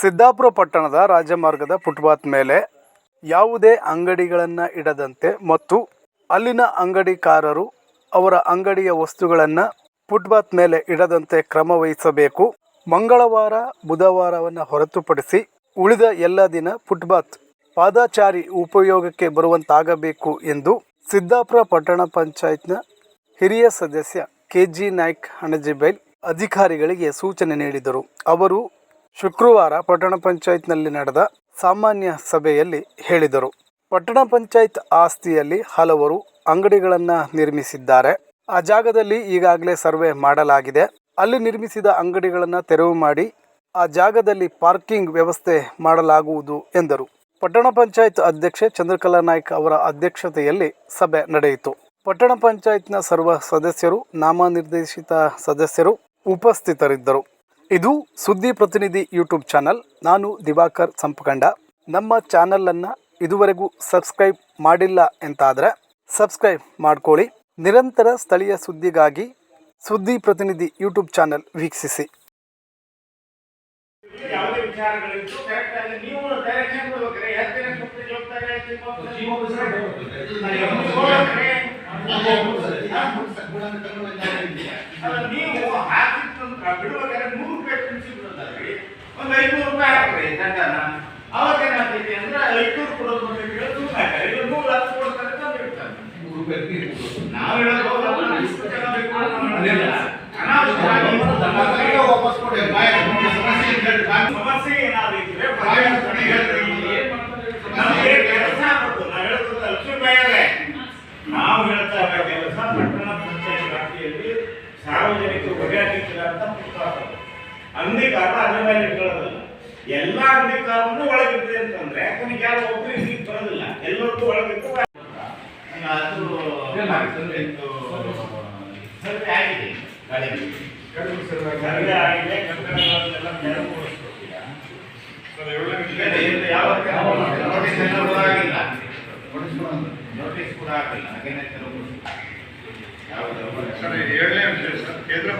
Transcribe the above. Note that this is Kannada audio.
ಸಿದ್ದಾಪುರ ಪಟ್ಟಣದ ರಾಜಮಾರ್ಗದ ಫುಟ್ಪಾತ್ ಮೇಲೆ ಯಾವುದೇ ಅಂಗಡಿಗಳನ್ನು ಇಡದಂತೆ ಮತ್ತು ಅಲ್ಲಿನ ಅಂಗಡಿಕಾರರು ಅವರ ಅಂಗಡಿಯ ವಸ್ತುಗಳನ್ನು ಫುಟ್ಪಾತ್ ಮೇಲೆ ಇಡದಂತೆ ಕ್ರಮ ವಹಿಸಬೇಕು. ಮಂಗಳವಾರ, ಬುಧವಾರವನ್ನು ಹೊರತುಪಡಿಸಿ ಉಳಿದ ಎಲ್ಲ ದಿನ ಫುಟ್ಪಾತ್ ಪಾದಚಾರಿ ಉಪಯೋಗಕ್ಕೆ ಬರುವಂತಾಗಬೇಕು ಎಂದು ಸಿದ್ದಾಪುರ ಪಟ್ಟಣ ಪಂಚಾಯತ್ನ ಹಿರಿಯ ಸದಸ್ಯ ಕೆ ಜಿ ನಾಯ್ಕ್ ಹಣಜಿಬೈಲ್ ಅಧಿಕಾರಿಗಳಿಗೆ ಸೂಚನೆ ನೀಡಿದರು. ಅವರು ಶುಕ್ರವಾರ ಪಟ್ಟಣ ಪಂಚಾಯತ್ನಲ್ಲಿ ನಡೆದ ಸಾಮಾನ್ಯ ಸಭೆಯಲ್ಲಿ ಹೇಳಿದರು. ಪಟ್ಟಣ ಪಂಚಾಯತ್ ಆಸ್ತಿಯಲ್ಲಿ ಹಲವರು ಅಂಗಡಿಗಳನ್ನು ನಿರ್ಮಿಸಿದ್ದಾರೆ. ಆ ಜಾಗದಲ್ಲಿ ಈಗಾಗಲೇ ಸರ್ವೆ ಮಾಡಲಾಗಿದೆ. ಅಲ್ಲಿ ನಿರ್ಮಿಸಿದ ಅಂಗಡಿಗಳನ್ನು ತೆರವು ಮಾಡಿ ಆ ಜಾಗದಲ್ಲಿ ಪಾರ್ಕಿಂಗ್ ವ್ಯವಸ್ಥೆ ಮಾಡಲಾಗುವುದು ಎಂದರು. ಪಟ್ಟಣ ಪಂಚಾಯತ್ ಅಧ್ಯಕ್ಷೆ ಚಂದ್ರಕಲಾ ನಾಯ್ಕ್ ಅವರ ಅಧ್ಯಕ್ಷತೆಯಲ್ಲಿ ಸಭೆ ನಡೆಯಿತು. ಪಟ್ಟಣ ಪಂಚಾಯತ್ನ ಸರ್ವ ಸದಸ್ಯರು, ನಾಮನಿರ್ದೇಶಿತ ಸದಸ್ಯರು ಉಪಸ್ಥಿತರಿದ್ದರು. ಇದು ಸುದ್ದಿ ಪ್ರತಿನಿಧಿ ಯೂಟ್ಯೂಬ್ ಚಾನಲ್ ನಾನು ದಿವಾಕರ್ ಸಂಪಕಂಡ ನಮ್ಮ ಚಾನಲನ್ನು ಇದುವರೆಗೂ ಸಬ್ಸ್ಕ್ರೈಬ್ ಮಾಡಿಲ್ಲ ಎಂತಾದರೆ ಸಬ್ಸ್ಕ್ರೈಬ್ ಮಾಡ್ಕೊಳ್ಳಿ ನಿರಂತರ ಸ್ಥಳೀಯ ಸುದ್ದಿಗಾಗಿ ಸುದ್ದಿ ಪ್ರತಿನಿಧಿ ಯೂಟ್ಯೂಬ್ ಚಾನಲ್ ವೀಕ್ಷಿಸಿ ನೀವು ಹಾಕಿತ್ತಂದ್ರ ಬಿಡ್ಬೇಕಾದ್ರೆ ನೂರು ರೂಪಾಯಿ ಪ್ರಿನ್ಸಿಪ್ ಬಿಡೋದಲ್ರಿ ಒಂದು ಐನೂರು ರೂಪಾಯಿ ಹಾಕ್ರಿ ದಂಡನ ಅವಾಗ ಏನಾಗ್ತೈತಿ ಅಂದ್ರೆ ಐನೂರು ಕೊಡೋದು ಅಂತ ಹೇಳೋದು ಸುಮ್ಮನೆ ಹಾಕ್ತಾರೆ. ಇಲ್ಲ ನೂರು ಹತ್ತು ಕೊಡ್ತಾರೆ ಅಂತ ಹೇಳ್ತಾರೆ. ನಾವು ಹೇಳೋದು ಸಮಸ್ಯೆ. ನಮ್ಗೆ ಕೆಲಸ ಆಗುತ್ತೆ ನಾವು ಹೇಳ್ತಿರೋದು ಲಕ್ಷ್ಮೀಬಾಯಿ ನಾವು ಹೇಳ್ತಾ ಇರೋ ಕೆಲಸ ಪಟ್ಟಣ ಪಂಚಾಯತ್ ವ್ಯಾಪ್ತಿಯಲ್ಲಿ ಸಾರ್ವಜನಿಕರು ಬಗೆಹರಿಸಿಲ್ಲ ಅಂತ ಪುಸ್ತಕ ಅಂಗಡಿಕಾರ ಅದ್ರ ಮೇಲೆ ಇಟ್ಕೊಳ್ಳೋದಿಲ್ಲ ಎಲ್ಲ ಅಂಗಡಿಕಾರನು ಒಳಗಿರ್ತದೆ ಅಂತಂದ್ರೆ ಕೊನೆಗೆ ಯಾರು ಒಬ್ಬರು ಇಲ್ಲಿ ಬರೋದಿಲ್ಲ. ಎಲ್ಲರಿಗೂ ಒಳಗಿದ್ದು ಅದು ಸರ್ವೆ ಆಗಿದೆ ಗಾಡಿ ಸರ್ವೆ ಆಗಿದೆ. ಕಟ್ಟಡಗಳನ್ನೆಲ್ಲ ನೆರವುಗೊಳಿಸ್ಕೊಟ್ಟಿಲ್ಲ. ಯಾವತ್ತೂ ನೋಟಿಸ್ ಕೂಡ ಆಗಿಲ್ಲ ನೋಟಿಸ್ ಕೂಡ ಆಗಿಲ್ಲ. ಹಾಗೇನೆ ತೆರವುಗೊಳಿಸಿಲ್ಲ. ಯಾವುದು ಏಳನೇ ವಿಷಯ ಸರ್. ಕೇಂದ್ರ